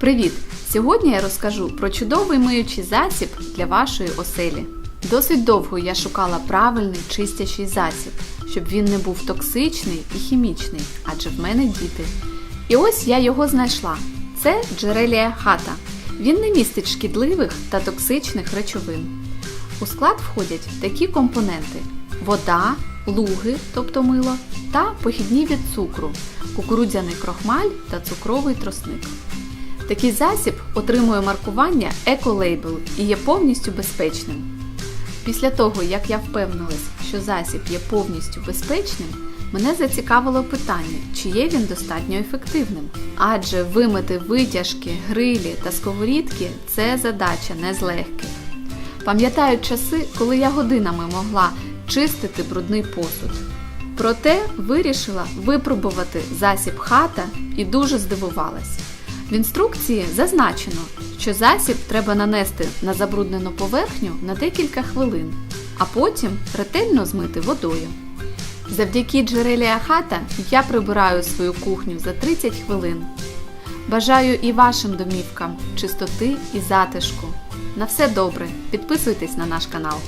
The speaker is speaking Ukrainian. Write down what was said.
Привіт! Сьогодні я розкажу про чудовий миючий засіб для вашої оселі. Досить довго я шукала правильний чистячий засіб, щоб він не був токсичний і хімічний, адже в мене діти. І ось я його знайшла. Це джерелія хата. Він не містить шкідливих та токсичних речовин. У склад входять такі компоненти: вода, луги, тобто мило, та похідні від цукру, кукурудзяний крохмаль та цукровий тросник. Такий засіб отримує маркування Ecolabel і є повністю безпечним. Після того, як я впевнилась, що засіб є повністю безпечним, мене зацікавило питання, чи є він достатньо ефективним. Адже вимити витяжки, грилі та сковорідки це задача не з легких. Пам'ятаю часи, коли я годинами могла чистити брудний посуд. Проте вирішила випробувати засіб хата і дуже здивувалась. В інструкції зазначено, що засіб треба нанести на забруднену поверхню на декілька хвилин, а потім ретельно змити водою. Завдяки джерелі хата я прибираю свою кухню за 30 хвилин. Бажаю і вашим домівкам чистоти і затишку. На все добре, підписуйтесь на наш канал.